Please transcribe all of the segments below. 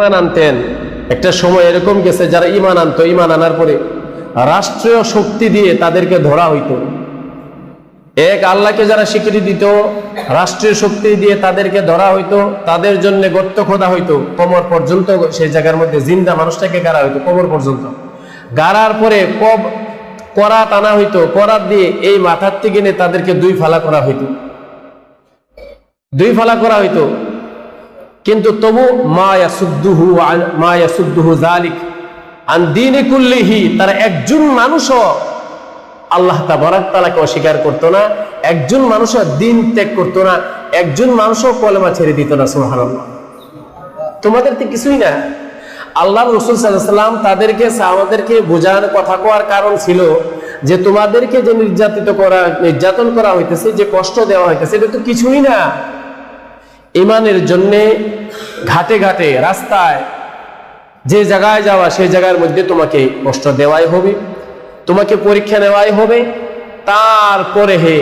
ইমান আনতেন। একটা সময় এরকম গেছে, যারা ইমান আনতো, ইমান আনার পরে রাষ্ট্রীয় শক্তি দিয়ে তাদেরকে ধরা হইতো। এক আল্লাহকে যারা স্বীকৃতি দিত, রাষ্ট্রীয় শক্তি দিয়ে তাদেরকে ধরা হইতো, তাদের জন্য গর্ত খোদা হইতো। কোমর পর্যন্ত সেই জায়গার মধ্যে জিন্দা মানুষটাকে গাড়া হইতো, কোমর পর্যন্ত। গাড়ার পরে কব করা টানা হইতো, করাত দিয়ে এই মাথার থেকে তাদেরকে দুই ফালা করা হইতো। দুই ফালা করা হইতো। কিন্তু তবু মা ইয়াসুদ্দুহু আন- মা ইয়াসুদ্দুহু জালিক আন দীনে কুল্লিহি, তারা একজন মানুষও আল্লাহ তাবারাক তালাকে অস্বীকার করতো না, একজন মানুষও দিন ত্যাগ করতো না, একজন মানুষও কলেমা ছেড়ে দিত না, সুবহানাল্লাহ। তোমাদের তো কিছুই না। আল্লাহ রসুল সাল্লাম তাদেরকে আমাদেরকে বোঝানোর কথা কোয়ার কারণ ছিল যে তোমাদেরকে যে নির্যাতিত করা, নির্যাতন করা হইতেছে, যে কষ্ট দেওয়া হইতেছে, এটা তো কিছুই না। ইমানের জন্যে ঘাটে ঘাটে রাস্তায় যে জায়গায় যাওয়া, সেই জায়গার মধ্যে তোমাকে কষ্ট দেওয়াই হবে, তোমাকে পরীক্ষা নেওয়াই হবে। তারপরে হে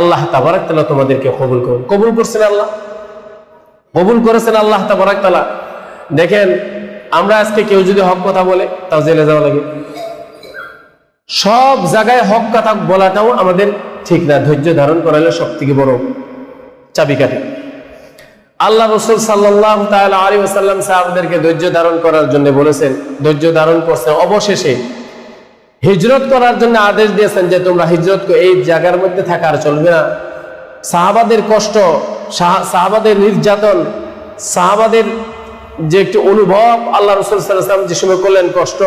আল্লাহ তাবারাক তালা তোমাদেরকে কবুল করুন। কবুল করছেন আল্লাহ? কবুল করেছেন আল্লাহ তাবারাক তালা দেখেন, আমরা আজকে কেউ যদি হক কথা বলে, তাও জেলে যাওয়া লাগে। সব জায়গায় হক কথা বলাটাও আমাদের ঠিক না, ধৈর্য ধারণ করালে সব থেকে বড় চাবিকাঠি। আল্লাহ রসুল সাল্লাহ আলী ওসাল্লাম সাহাবদেরকে ধৈর্য ধারণ করার জন্য বলেছেন, ধৈর্য ধারণ করছেন অবশেষে। হিজরত করার জন্য আদেশ দিয়েছেন যে তোমরা হিজরত এই জায়গার মধ্যে থাকার চলবে না। সাহাবাদের কষ্ট, সাহা- সাহাবাদের নির্যাতন, সাহাবাদের যে একটি অনুভব আল্লাহ রসুল সাল্লাম যে সময় করলেন কষ্ট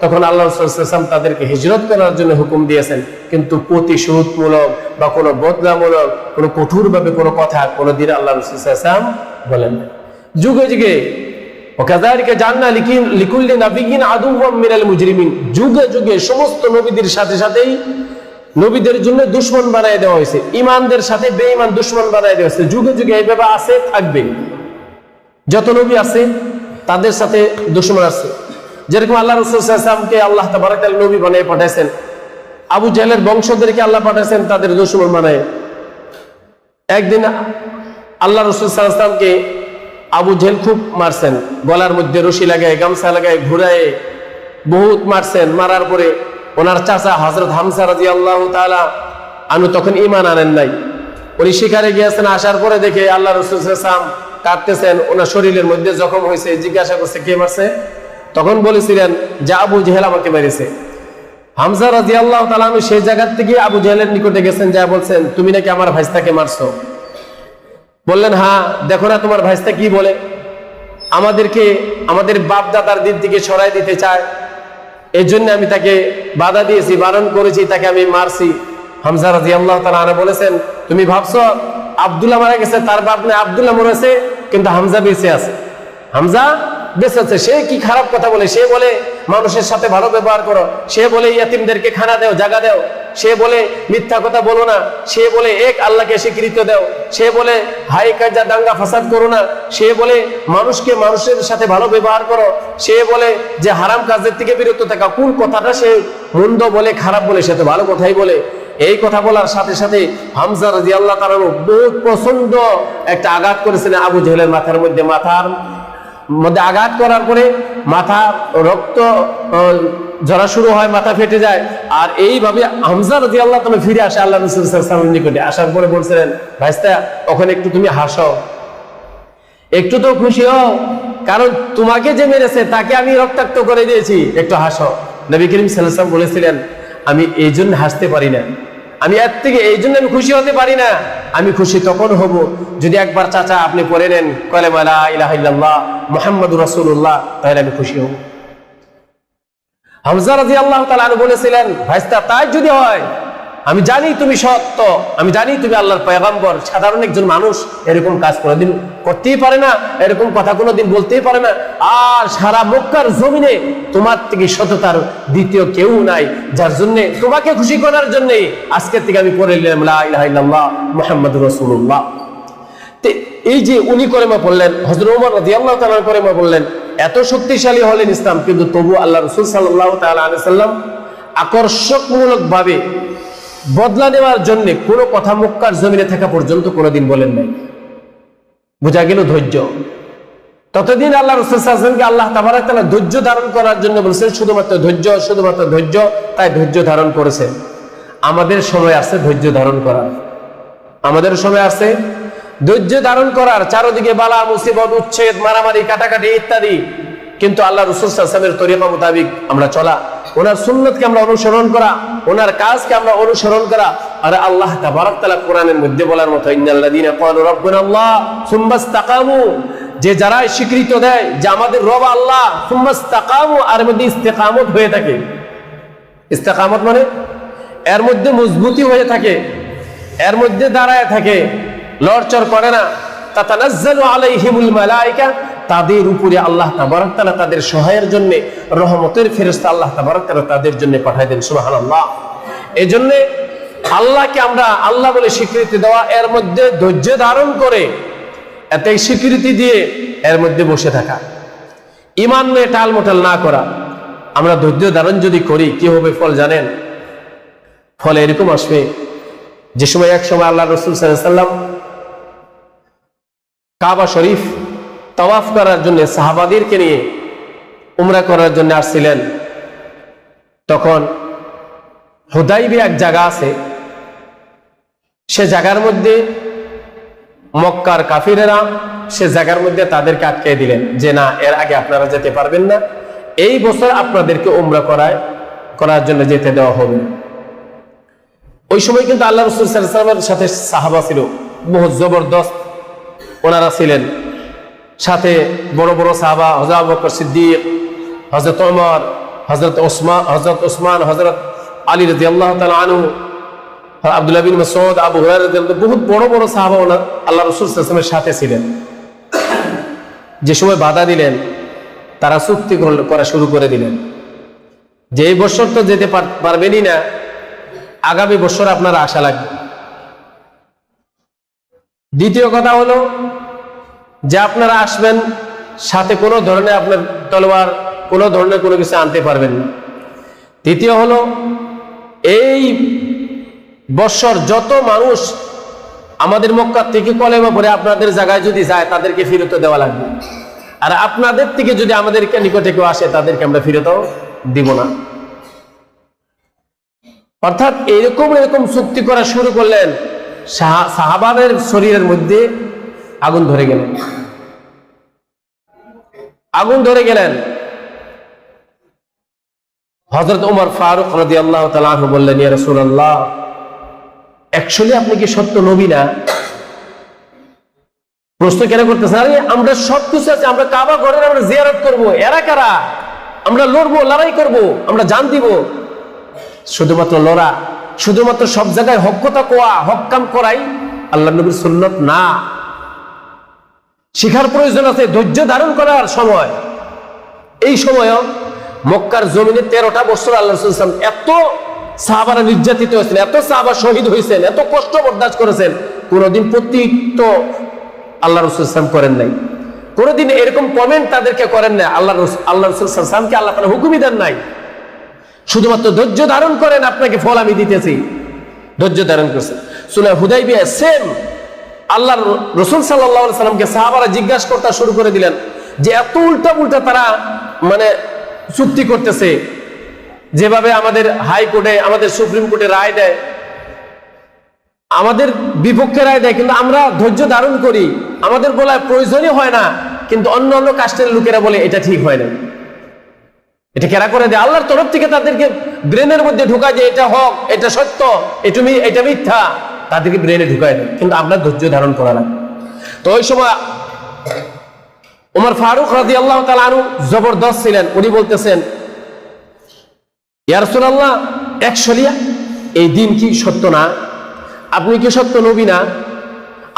তখন আল্লাহ রসুলাম তাদেরকে হিজরত করার জন্য হুকুম দিয়েছেন। কিন্তু প্রতিশোধমূলক বা কোনো বদলামূলক, কোনো কঠোরভাবে কোনো কথা কোনোদিন আল্লাহ রসুলাম বলেন যুগে যুগে সমস্ত নবীদের সাথে সাথেই নবীদের জন্য বানায় দেওয়া হয়েছে। সাথে বানায় দেওয়া হয়েছে। যুগে যুগে আছে, থাকবে। যত নবী আছে, তাদের সাথে দুশ্মন আছে। যেরকম আল্লাহ রসুলকে আল্লাহ তাবারাক নবী বানিয়ে পাঠাইছেন, আবু জাহেলের বংশদেরকে আল্লাহ পাঠাইছেন, তাদের দুশ্মন বানায়। একদিন আল্লাহ রসুল সাল্লামকে আবু জেল খুব মারছেন, গলার মধ্যে রশি লাগায়, গামছা লাগায়, ঘুরায়, বহুত মারছেন। মারার পরে ওনার চাচা হজরত হামসা রাজি আল্লাহ আনু তখন ইমান আনেন নাই। উনি শিকারে গিয়েছেন, আসার পরে দেখে আল্লাহ রসুল কাঁদতেছেন, ওনার শরীরের মধ্যে জখম হয়েছে, জিজ্ঞাসা করছে, কে মারছে? তখন বলেছিলেন, যে আবু জেহেল আমাকে মেরেছে। হামজা রাজি আল্লাহ তালানু সেই জায়গার থেকে আবু জেহেলের নিকটে গেছেন যা বলছেন, তুমি নাকি আমার ভাইস্তাকে মারছো? বললেন হ্যাঁ দেখো না তোমার ভাইস্তা কি বলে। আমাদেরকে, আমাদের বাপ দাদার দিক থেকে সরাই দিতে চায়। এই জন্য আমি তাকে বাধা দিয়েছি, বারণ করেছি, তাকে আমি মারছি। হামজা রাজি আল্লাহ তালা বলেছেন, তুমি ভাবছ আবদুল্লাহ মারা গেছে, তার বাপ না আবদুল্লাহ মরেছে, কিন্তু হামজা বেঁচে আছে। হামজা বেঁচে আছে, সে কি খারাপ কথা বলে? সে বলে, মানুষের সাথে ভালো ব্যবহার করো। সে বলে, ইয়াতিমদেরকে খানা দেও জায়গা দেও। সে বলে, মিথ্যা কথা বলো না। সে বলে, এক আল্লাহকে স্বীকৃতি দেও। সে বলে হাই কাজা দাঙ্গা ফাসাদ করো না। সে বলে, মানুষকে মানুষের সাথে ভালো ব্যবহার করো। সে বলে, যে হারাম কাজের থেকে বিরত থাকা। কোন কথাটা সে মন্দ বলে, খারাপ বলে, সে তো ভালো কথাই বলে। এই কথা বলার সাথে সাথে হামজা রাজি আল্লাহ তার বহুত প্রচণ্ড একটা আঘাত করেছিলেন আবু জেহেলের মাথার মধ্যে, মাথার মধ্যে আঘাত করার পরে মাথা রক্ত ঝরা শুরু হয়, মাথা ফেটে যায়। আর এইভাবে হামজা রাজি আল্লাহ তুমি ফিরে আসে আল্লাহ রসুলের নিকটে। আসার পরে বলছিলেন, ভাইস্তা, ওখানে একটু তুমি হাসো একটু তো খুশি হও। কারণ তোমাকে যে মেরেছে, তাকে আমি রক্তাক্ত করে দিয়েছি। একটু হাসো নবী করিম সাল্লাম বলেছিলেন, আমি এই জন্য হাসতে পারি না। আমি এর থেকে এই জন্য আমি খুশি হতে পারি না। আমি খুশি তখন হব যদি একবার চাচা আপনি পড়ে নেন কলেমালা ইলাহ মোহাম্মদ রসুল্লাহ তাহলে আমি খুশি হব। হামজা রাজি আল্লাহ তালা বলেছিলেন, ভাইস্তা, তাই যদি হয় আমি জানি তুমি সত্য, আমি জানি তুমি আল্লাহর পয়গাম্বর, সাধারণ একজন মানুষ, এরকম কাজ কোনোদিন করতেই পারে না, এরকম কথা কোনোদিন বলতেই পারে না। আর সারা মক্কার জমিনে তোমার থেকে সততার দ্বিতীয় কেউ নাই, যার জন্য তোমাকে খুশি করার জন্যে আজকের থেকে আমি পড়ে নিলাম লা ইলাহা ইল্লাল্লাহ মুহাম্মাদুর রাসূলুল্লাহ। তে এই যে উনি করেমা পড়লেন হজরত উমর রাদিয়াল্লাহু তাআলা করেমা বললেন এত শক্তিশালী হলেন ইসলাম, কিন্তু তবু আল্লাহ রসুল সাল্লাল্লাহু তাআলা আলাইহি সাল্লাম আকর্ষকমূলক ভাবে বদলা নেওয়ার জন্য কোনো কথা মক্কার জমিনে থাকা পর্যন্ত কোনোদিন বলেন নাই। বোঝা গেল ধৈর্য। ততদিন আল্লাহ রসুলকে আল্লাহ তাবারাক তাআলা ধৈর্য ধারণ করার জন্য বলছেন, শুধুমাত্র ধৈর্য শুধুমাত্র ধৈর্য, তাই ধৈর্য ধারণ করেছেন। আমাদের সময় আছে ধৈর্য ধারণ করার। আমাদের সময় আছে ধৈর্য ধারণ করার। চারদিকে বালা, মুসিবত, উচ্ছেদ, মারামারি, কাটাকাটি ইত্যাদি। কিন্তু আল্লাহ রসুল সাল্লামের তরিকা মোতাবিক আমরা চলা। ওনার সুন্নতকে আমরা অনুসরণ করা। ওনার কাজকে আমরা অনুসরণ করা। আর আল্লাহ তাবারাক তাআলা কোরআনের মধ্যে বলার মতো, ইন্নাল্লাযীনা ক্বালু সুম্মা ইসতাকামু। যে যারা স্বীকৃত দেয় যে আমাদের রব আল্লাহ, সুম্মা ইসতাকামু। আর মধ্যে ইস্তেকামত হয়ে থাকে। ইস্তেকামত মানে এর মধ্যে মজবুতি হয়ে থাকে, এর মধ্যে দাঁড়ায় থাকে। লড়চড় করে না। তাতানাজ্জালু আলাইহিমুল মালাইকা। তাদের উপরে আল্লাহ তাবারক তাআলা তাদের সহায়ের জন্য, রহমতের ফেরেশতা আল্লাহ তাবারক তাআলা তাদের জন্য পাঠায় দেন, সুবহানাল্লাহ। এজন্য আল্লাহকে আমরা আল্লাহ বলে স্বীকৃতি দেওয়া, এর মধ্যে ধৈর্য ধারণ করে এতে স্বীকৃতি দিয়ে এর মধ্যে বসে থাকা। ইমান নিয়ে টালমোটাল না করা। আমরা ধৈর্য ধারণ যদি করি, কি হবে ফল জানেন? ফলে এরকম আসবে। যে সময় এক সময় আল্লাহ রসুল সাল্লাম কাবা শরীফ তওয়াফ করার জন্য, সাহাবাদিরকে নিয়ে উমরা করার জন্য আসছিলেন। তখন হুদাইবি এক জায়গা আছে। সে জায়গার মধ্যে মক্কার কাফিরেরা সে জায়গার মধ্যে তাদেরকে আটকে দিলেন যে, না, এর আগে আপনারা যেতে পারবেন না। এই বছর আপনাদেরকে উমরা করায়, করার জন্য যেতে দেওয়া হবে। ওই সময় কিন্তু আল্লাহ রসুল সাল্লামের সাথে সাহাবা ছিল। বহু জবরদস্ত ওনারা ছিলেন। সাথে বড় বড় সাহাবা হজরত বকর সিদ্দিক হজরত ওমর হজরত ওসমান হজরত ওসমান হজরত আলী রাজি আল্লাহ আনু আব্দুল্লাহ বিন মাসউদ, আবু রাদিয়াল্লাহু বহুত বড় বড় সাহাবা ওনার আল্লাহ রাসূল সাথে ছিলেন। যে সময় বাধা দিলেন, তারা চুক্তি করা শুরু করে দিলেন। যে এই বছর তো যেতে পার- পারবেনই না, আগামী বছর আপনারা আশা লাগবে। দ্বিতীয় কথা হলো যে আপনারা আসবেন, সাথে কোনো ধরনের আপনার তলোয়ার, কোনো ধরনের কোনো কিছু আনতে পারবেন তৃতীয় হলো, এই বৎসর যত মানুষ আমাদের মক্কার থেকে কলেমা পরে আপনাদের জায়গায় যদি যায়, তাদেরকে ফিরত দেওয়া লাগবে। আর আপনাদের থেকে যদি আমাদেরকে নিকটে কেউ আসে, তাদেরকে আমরা ফিরত দিব না। অর্থাৎ এরকম এরকম চুক্তি করা শুরু করলেন সাহা- সাহাবাদের শরীরের মধ্যে আগুন ধরে গেলেন। আগুন ধরে গেলেন। হজরত উমর ফারুক রাজি আল্লাহ তালু বললেন, ইয়া রাসূলুল্লাহ অ্যাকচুয়ালি আপনি কি সত্য নবী না? প্রশ্ন কেন করতেছেন? আরে, আমরা সব কিছু আছে, আমরা কাবা ঘরের আমরা জিয়ারত করব। এরা কারা? আমরা লড়বো, লড়াই করব, আমরা জান দিব। শুধুমাত্র লড়া, শুধুমাত্র সব জায়গায় হক কথা কোয়া, হক কাম করাই আল্লাহ নবীর সুন্নত না। শিখার প্রয়োজন আছে, ধৈর্য ধারণ করার সময়। এই সময়ও মক্কার জমিনে তেরোটা বছর আল্লাহ এত সাহাবারা নির্যাতিত হয়েছেন, এত সাহাবা শহীদ হয়েছেন, এত কষ্ট বরদাস্ত করেছেন, কোনোদিন প্রতিত্ব আল্লাহ রসুল ইসলাম করেন নাই। কোনোদিন এরকম কমেন্ট তাদেরকে করেন না আল্লাহ আল্লাহ রসুল ইসলামকে আল্লাহ হুকুমই দেন নাই। শুধুমাত্র ধৈর্য ধারণ করেন, আপনাকে ফল আমি দিতেছি। ধৈর্য ধারণ করছেন। সুলে হুদাই বিয়া সেম আল্লাহ রসুল সাল্লাহ সাল্লামকে সাহাবারা জিজ্ঞাসা করতে শুরু করে দিলেন যে এত উল্টা উল্টা তারা মানে চুক্তি করতেছে যেভাবে আমাদের হাইকোর্টে আমাদের সুপ্রিম কোর্টে রায় দেয়। আমাদের বিপক্ষে রায় দেয়, কিন্তু আমরা ধৈর্য ধারণ করি। আমাদের বলায় প্রয়োজনই হয় না, কিন্তু অন্য অন্য কাস্টের লোকেরা বলে, এটা ঠিক হয় না এটা কেরা করে দেয়? আল্লাহর তরফ থেকে তাদেরকে ব্রেনের মধ্যে ঢুকায় যে, এটা হক, এটা সত্য এটা মিথ্যা। তাদেরকে ব্রেনে ঢুকায় দেয়, কিন্তু আমরা ধৈর্য ধারণ করা না তো ওই সময় ওমর ফারুক রাজি আল্লাহ তালু জবরদস্ত ছিলেন। উনি বলতেছেন ইয়ারসুল্লাহ একশো এই দিন কি সত্য না? আপনি কি সত্য নবী না?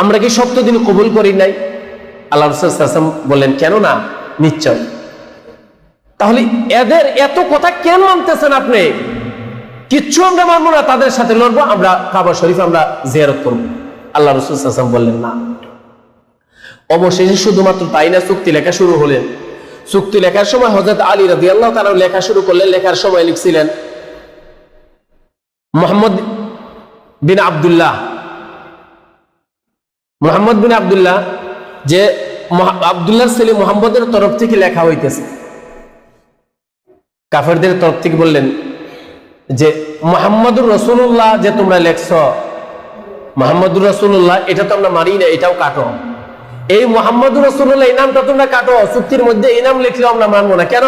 আমরা কি সত্য দিন কবুল করি নাই? আল্লাহ রসুল বললেন, কেন না? নিশ্চয়। তাহলে এদের এত কথা কেন মানতেছেন আপনি? কিচ্ছু আমরা মানবো না, তাদের সাথে লড়বো, আমরা কাবা শরীফ আমরা জিয়ারত করব। আল্লাহ রসুল সাল্লাম বললেন, না। অবশেষে শুধুমাত্র তাই না, চুক্তি লেখা শুরু হলেন। চুক্তি লেখার সময় হজরত আলী রাজি আল্লাহ তারা লেখা শুরু করলেন, লেখার সময় লিখছিলেন, মোহাম্মদ বিন আবদুল্লাহ। মোহাম্মদ বিন আবদুল্লাহ, যে আবদুল্লাহ সেলিম মোহাম্মদের তরফ থেকে লেখা হইতেছে। কাফেরদের তরফ থেকে বললেন যে মোহাম্মদুর রসুল্লাহ যে তোমরা লেখছ, মোহাম্মদুর রসুল্লাহ এটা তো আমরা মানি না, এটাও কাটো। এই মোহাম্মদুর রসুল্লাহ এই নামটা তোমরা কাটো, চুক্তির মধ্যে এই নাম আমরা মানবো না। কেন?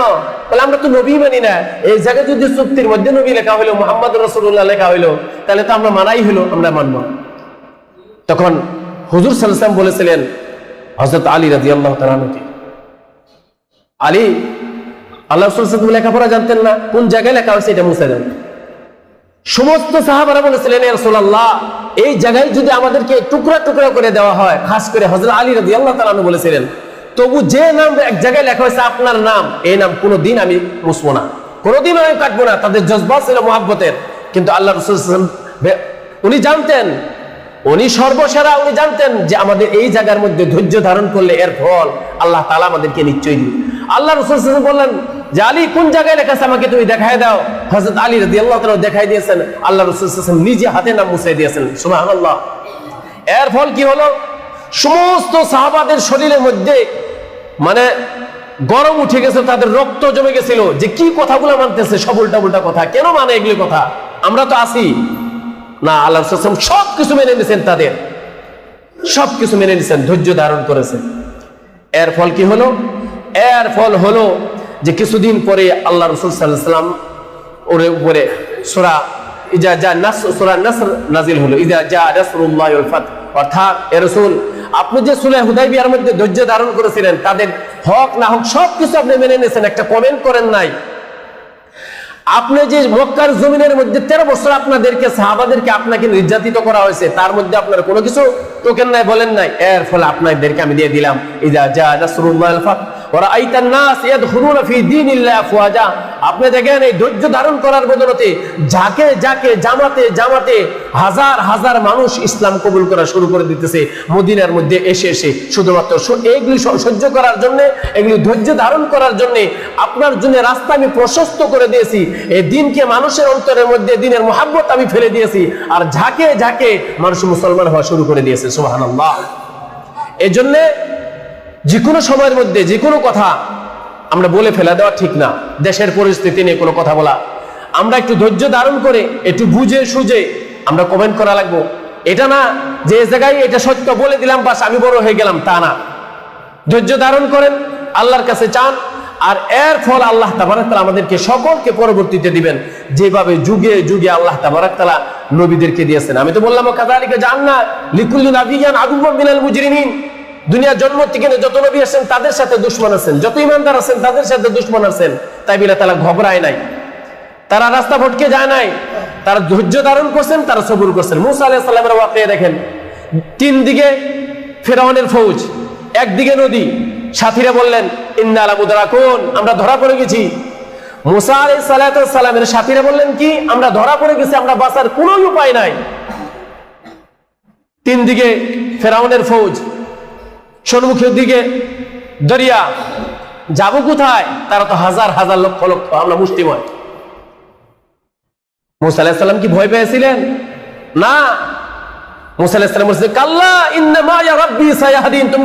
বলে আমরা তো নবী মানি না। এই জায়গায় যদি চুক্তির মধ্যে নবী লেখা হইল মোহাম্মদ রসুল্লাহ লেখা হইল, তাহলে তো আমরা মানাই হইল, আমরা মানবো তখন হুজুর সাল্লাম বলেছিলেন হজরত আলী রাজি আল্লাহ তালানুকে আলী, আল্লাহ লেখাপড়া জানতেন না, কোন জায়গায় লেখা হয়েছে এটা মুছে দেন। সমস্ত সাহাবারা বলেছিলেন রসুল্লাহ এই জায়গায় যদি আমাদেরকে টুকরা টুকরা করে দেওয়া হয়, খাস করে হজরত আলী রাজি আল্লাহ তালানু বলেছিলেন, তবু যে নাম এক জায়গায় লেখা হয়েছে আপনার নাম, এই নাম কোনোদিন আমি মুছবো না। কোনোদিন আমি কাটবো না, তাদের জজবা ছিল মহাব্বতের। কিন্তু আল্লাহ রসুল উনি জানতেন, উনি সর্বসেরা, উনি জানতেন যে আমাদের এই জায়গার মধ্যে ধৈর্য ধারণ করলে এর ফল আল্লাহ তালা আমাদেরকে নিশ্চয়ই দিবে। আল্লাহ রসুল বললেন যে আলী কোন জায়গায় লেখা আছে আমাকে তুমি দেখাই দাও? হজরত আলী রাদি আল্লাহ তালা দেখাই দিয়েছেন। আল্লাহ রসুল নিজে হাতে নাম মুছাই দিয়েছেন। আল্লাহ এর ফল কি হলো? সমস্ত সাহাবাদের শরীরের মধ্যে মানে গরম উঠে গেছে, তাদের রক্ত জমে গেছিল। যে কি কথাগুলো মানতেছে, সব উল্টা উল্টা কথা। কেন মানে এগুলি কথা? আমরা তো আসি না, আল্লাহ সাল্লাম সব কিছু মেনে নিছেন তাদের। সব কিছু মেনে নিছেন, ধৈর্য ধারণ করেছেন। এর ফল কি হলো? এর ফল হলো যে কিছুদিন পরে আল্লাহ রসুল সাল্লাম ওর উপরে সোরা ইজা যা নাস, সোরা নাসর নাজিল হলো। ইজা যা নাসরুল্লাহ অর্থাৎ, এ রসুল, আপনি যে সুলে হুদাইবিয়ার মধ্যে ধৈর্য ধারণ করেছিলেন, তাদের হক, না হক সব কিছু আপনি মেনে নিয়েছেন, একটা কমেন্ট করেন নাই। আপনি যে মক্কার জমিনের মধ্যে তেরো বছর আপনাদেরকে, সাহাবাদেরকে আপনাকে নির্যাতিত করা হয়েছে, তার মধ্যে আপনার কোনো কিছু টোকেন নাই, বলেন নাই। এর ফলে আপনাদেরকে আমি দিয়ে দিলাম। ইদা যা নাসরুল্লাহ ফাত আপনি দেখেন এই ধৈর্য ধারণ করার বদলতে যাকে যাকে জামাতে জামাতে হাজার হাজার মানুষ ইসলাম কবুল করা শুরু করে দিতেছে, মদিনার মধ্যে এসে এসে। শুধুমাত্র এইগুলি সহ্য করার জন্য, এগুলি ধৈর্য ধারণ করার জন্য আপনার জন্য রাস্তা আমি প্রশস্ত করে দিয়েছি। এই দিনকে মানুষের অন্তরের মধ্যে দিনের মোহাব্বত আমি ফেলে দিয়েছি। আর ঝাঁকে ঝাঁকে মানুষ মুসলমান হওয়া শুরু করে দিয়েছে, সুবহানাল্লাহ। এই জন্যে যে কোনো সময়ের মধ্যে যে কোনো কথা আমরা বলে ফেলা দেওয়া ঠিক না। দেশের পরিস্থিতি নিয়ে কোনো কথা বলা। আমরা একটু ধৈর্য ধারণ করে, একটু বুঝে সুঝে আমরা কমেন্ট করা লাগবো। এটা না যে জায়গায় এটা সত্য বলে দিলাম, বাস আমি বড় হয়ে গেলাম, তা না। ধৈর্য ধারণ করেন, আল্লাহর কাছে চান, আর এর ফল আল্লাহ তাবারাকালা আমাদেরকে সকলকে পরবর্তীতে দিবেন। যেভাবে যুগে যুগে আল্লাহ তাবারাকালা নবীদেরকে দিয়েছেন। আমি তো বললাম কাদালিকে জান না লিকুল্লিন আবিয়ান আদুব্বাম মিনাল মুজরিমিন। দুনিয়ার জন্ম থেকে যত নবী আছেন, তাদের সাথে দুশ্মন আছেন। যত ইমানদার আছেন, তাদের সাথে দুশ্মন আছেন। তাই বিলা তারা ঘবরায় নাই। তারা রাস্তা ভটকে যায় নাই। তারা ধৈর্য ধারণ করছেন, তারা সবুর করছেন। মুসা আলাহ সাল্লামের ওয়াকে দেখেন। তিন দিকে ফেরাউনের ফৌজ একদিকে নদী। সাথীরা বললেন ইন্দালাবুদারাকুন আমরা ধরা পড়ে গেছি। মুসা আলাই সালামের সাথীরা বললেন, কি, আমরা ধরা পড়ে গেছি, আমরা বাঁচার কোনো উপায় নাই। তিন দিকে ফেরাউনের ফৌজ সম্মুখের দিকে দরিয়া। যাব কোথায়? তারা তো হাজার হাজার লক্ষ লক্ষ। আমরা মুষ্টিময় মুসা আলাহিসাল্লাম কি ভয় পেয়েছিলেন? না।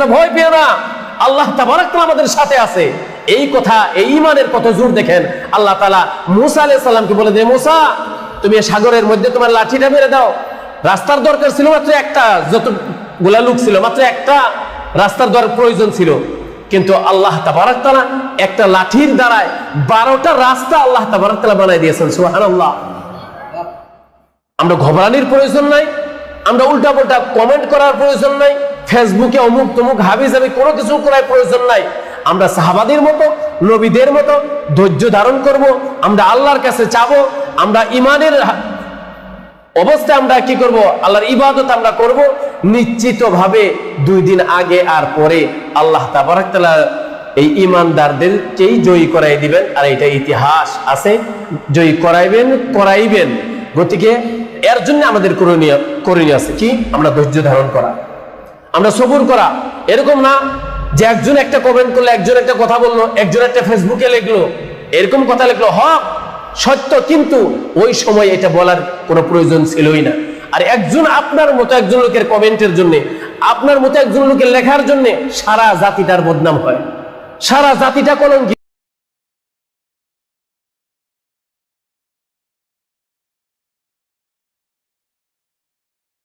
ভয় না। আল্লাহ আমাদের সাথে আছে। এই কথা, এই জোর দেখেন। আল্লাহ মুসা বলে মুসা, তুমি সাগরের মধ্যে তোমার লাঠিটা দাও। রাস্তার দরকার ছিল মাত্র একটা, যত গোলা লোক ছিল, মাত্র একটা। রাস্তার দর প্রয়োজন ছিল। কিন্তু আল্লাহ তাবারাক তাআলা একটা লাঠির দ্বারায় বারোটা রাস্তা আল্লাহ তাবারাক তাআলা বানাই দিয়েছেন, সুবহানাল্লাহ। আমরা ঘবরানির প্রয়োজন নাই, আমরা উল্টা পাল্টা কমেন্ট করার প্রয়োজন নাই ফেসবুকে অমুক তমুক হাবি কোনো কিছু করার প্রয়োজন নাই। আমরা সাহাবাদের মতো, নবীদের মতো ধৈর্য ধারণ করব, আমরা আল্লাহর কাছে চাবো, আমরা ইমানের অবস্থায় আমরা কি করব? আল্লাহর ইবাদত আমরা করব নিশ্চিত ভাবে দুই দিন আগে আর পরে আল্লাহ তাবারাকাল্লাহ এই ইমানদারদেরকেই জয়ী করাই দিবেন, আর এটা ইতিহাস আছে, জয়ী করাইবেন করাইবেন। গতিকে এর জন্য আমাদের করণীয় করণীয় আছে কি? আমরা ধৈর্য ধারণ করা, আমরা সবুর করা। এরকম না যে একজন একটা কমেন্ট করল, একজন একটা কথা বলল, একজন একটা ফেসবুকে লিখলো, এরকম কথা লিখলো। হক, সত্য, কিন্তু ওই সময় এটা বলার কোনো প্রয়োজন ছিলই না। আর একজন আপনার মতো একজন লোকের কমেন্টের জন্য, আপনার মতো একজন লোকের লেখার জন্য সারা জাতিটার বদনাম হয়। সারা জাতিটা কলঙ্কিত।